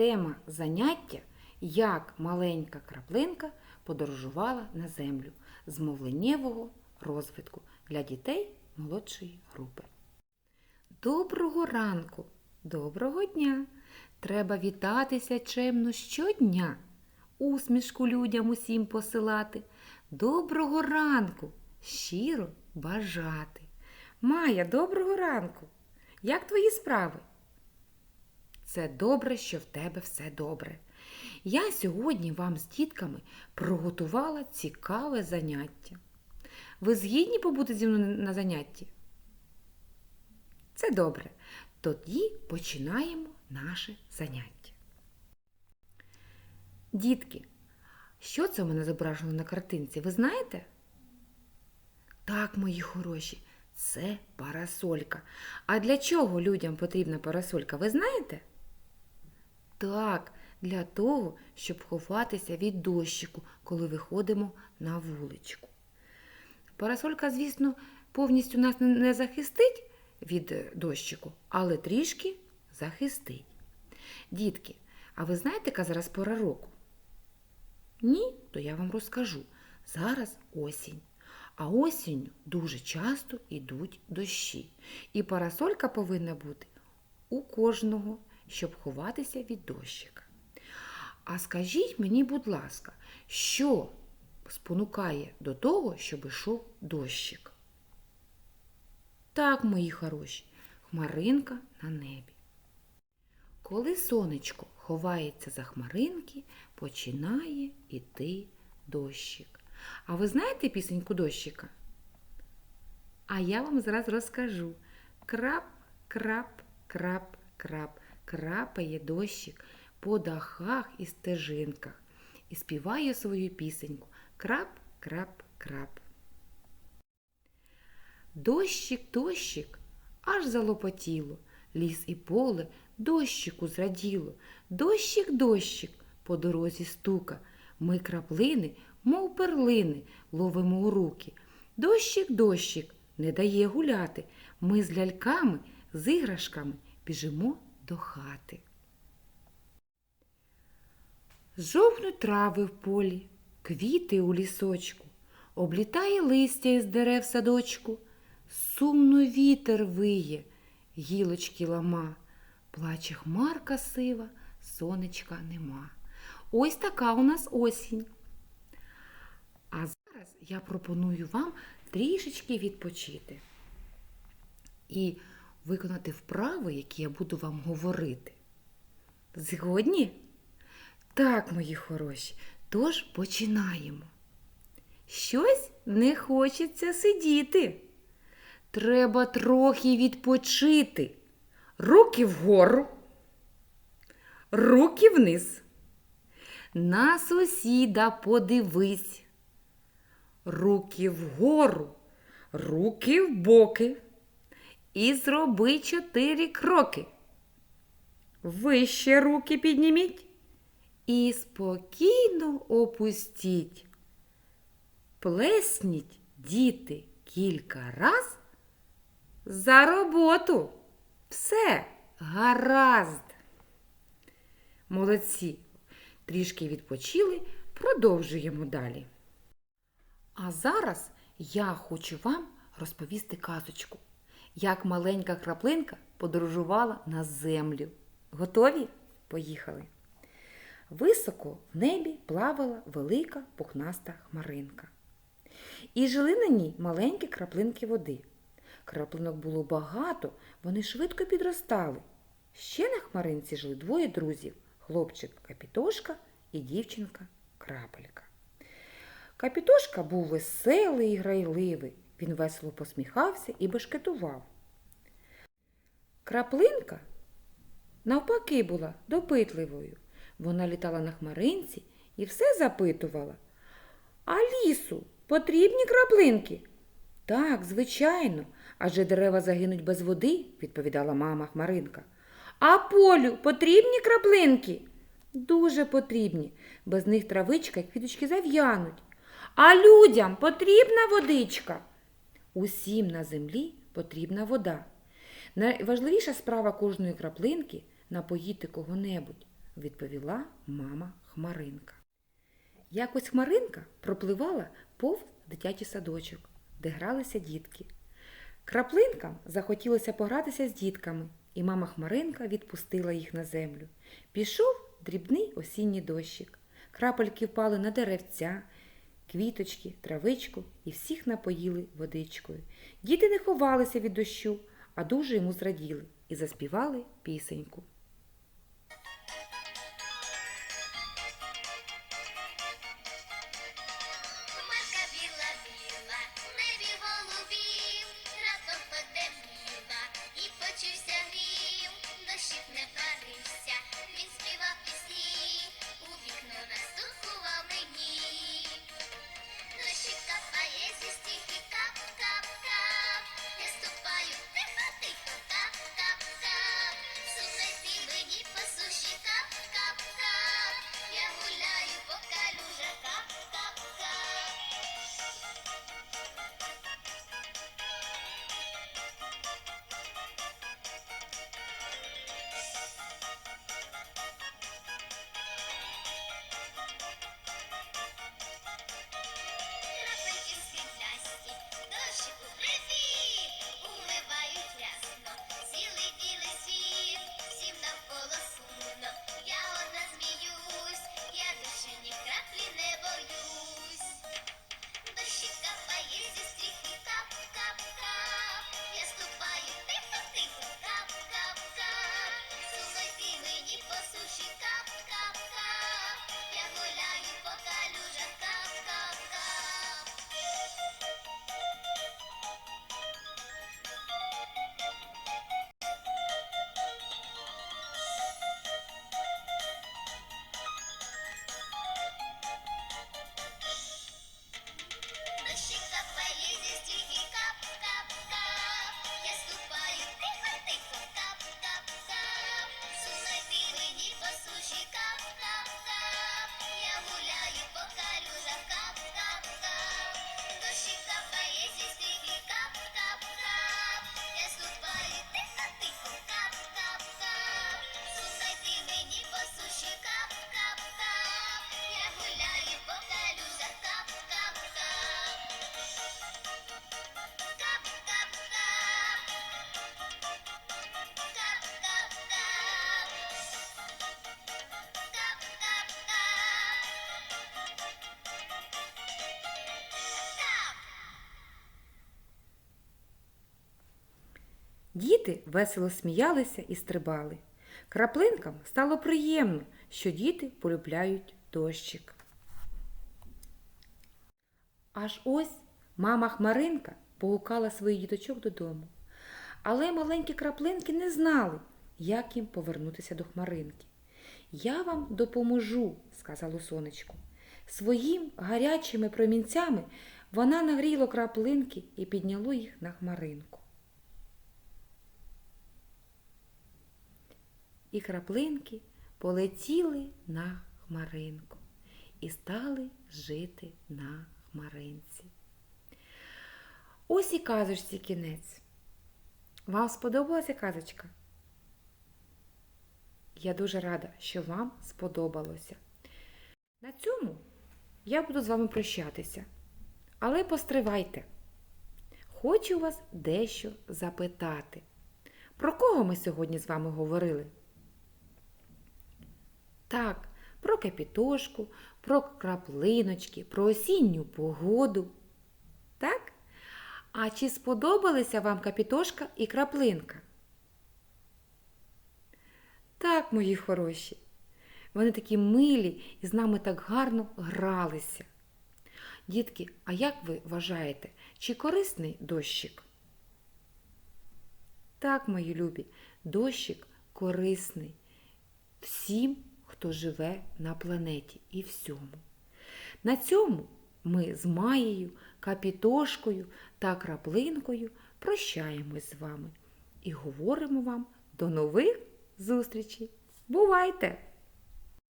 Тема заняття як маленька краплинка подорожувала на землю з мовленнєвого розвитку для дітей молодшої групи. Доброго ранку, доброго дня! Треба вітатися чемно щодня, усмішку людям усім посилати. Доброго ранку, щиро бажати. Майя, доброго ранку! Як твої справи? Це добре, що в тебе все добре. Я сьогодні вам з дітками приготувала цікаве заняття. Ви згідні побути зі мною на занятті? Це добре. Тоді починаємо наше заняття. Дітки, що це у мене зображено на картинці? Ви знаєте? Так, мої хороші, це парасолька. А для чого людям потрібна парасолька, ви знаєте? Так, для того, щоб ховатися від дощику, коли виходимо на вуличку. Парасолька, звісно, повністю нас не захистить від дощику, але трішки захистить. Дітки, а ви знаєте, яка зараз пора року? Ні, то я вам розкажу. Зараз осінь. А осінню дуже часто йдуть дощі. І парасолька повинна бути у кожного, щоб ховатися від дощика. А скажіть мені, будь ласка, що спонукає до того, щоб йшов дощик? Так, мої хороші, хмаринка на небі. Коли сонечко ховається за хмаринки, починає йти дощик. А ви знаєте пісеньку дощика? А я вам зараз розкажу. Крап, крап, крап, крап, крапає дощик по дахах і стежинках і співає свою пісеньку Крап, крап, крап. Дощик, дощик, аж залопотіло, ліс і поле дощику зраділо. Дощик, дощик по дорозі стука. Ми краплини, мов перлини, ловимо у руки. Дощик, дощик не дає гуляти. Ми з ляльками, з іграшками біжимо до хати. Жовкнуть трави в полі, квіти у лісочку, облітає листя із дерев садочку, сумно вітер виє, гілочки лама, плаче хмарка сива, сонечка нема. Ось така у нас осінь. А зараз я пропоную вам трішечки відпочити і виконати вправи, які я буду вам говорити. Згодні? Так, мої хороші, тож починаємо. Щось не хочеться сидіти. Треба трохи відпочити. Руки вгору, руки вниз. На сусіда подивись. Руки вгору, руки в боки. І зроби чотири кроки. Вище руки підніміть і спокійно опустіть. Плесніть, діти, кілька раз за роботу. Все гаразд. Молодці. Трішки відпочили, продовжуємо далі. А зараз я хочу вам розповісти казочку, як маленька краплинка подорожувала на землю. Готові? Поїхали! Високо в небі плавала велика пухнаста хмаринка. І жили на ній маленькі краплинки води. Краплинок було багато, вони швидко підростали. Ще на хмаринці жили двоє друзів хлопчик Капітошка і дівчинка Крапелька. Капітошка був веселий і грайливий. Він весело посміхався і бешкетував. Краплинка, навпаки, була допитливою. Вона літала на хмаринці і все запитувала. А лісу потрібні краплинки? Так, звичайно, адже дерева загинуть без води, відповідала мама Хмаринка. А полю потрібні краплинки? Дуже потрібні. Без них травичка і квіточки зав'януть. А людям потрібна водичка. Усім на землі потрібна вода. Найважливіша справа кожної краплинки напоїти кого-небудь. відповіла мама Хмаринка. Якось Хмаринка пропливала повз дитячий садочок, де гралися дітки. Краплинкам захотілося погратися з дітками, і мама Хмаринка відпустила їх на землю. Пішов дрібний осінній дощик. Крапельки впали на деревця, квіточки, травичку і всіх напоїли водичкою. Діти не ховалися від дощу, а дуже йому зраділи і заспівали пісеньку. Діти весело сміялися і стрибали. Краплинкам стало приємно, що діти полюбляють дощик. Аж ось мама Хмаринка погукала своїх діточок додому. Але маленькі краплинки не знали, як їм повернутися до Хмаринки. Я вам допоможу, сказало сонечко. Своїм гарячими промінцями вона нагріла краплинки і підняло їх на хмаринку. І краплинки полетіли на хмаринку і стали жити на хмаринці. Ось і казочці кінець. Вам сподобалася казочка? Я дуже рада, що вам сподобалося. На цьому я буду з вами прощатися. Але постривайте. Хочу вас дещо запитати. Про кого ми сьогодні з вами говорили? Так, про капітошку, про краплиночки, про осінню погоду. Так? А чи сподобалися вам капітошка і краплинка? Так, мої хороші. Вони такі милі і з нами так гарно гралися. Дітки, а як ви вважаєте, чи корисний дощик? Так, мої любі, дощик корисний всім, хто живе на планеті і всьому. На цьому ми з Маєю, Капітошкою та Краплинкою прощаємось з вами і говоримо вам до нових зустрічей. Бувайте!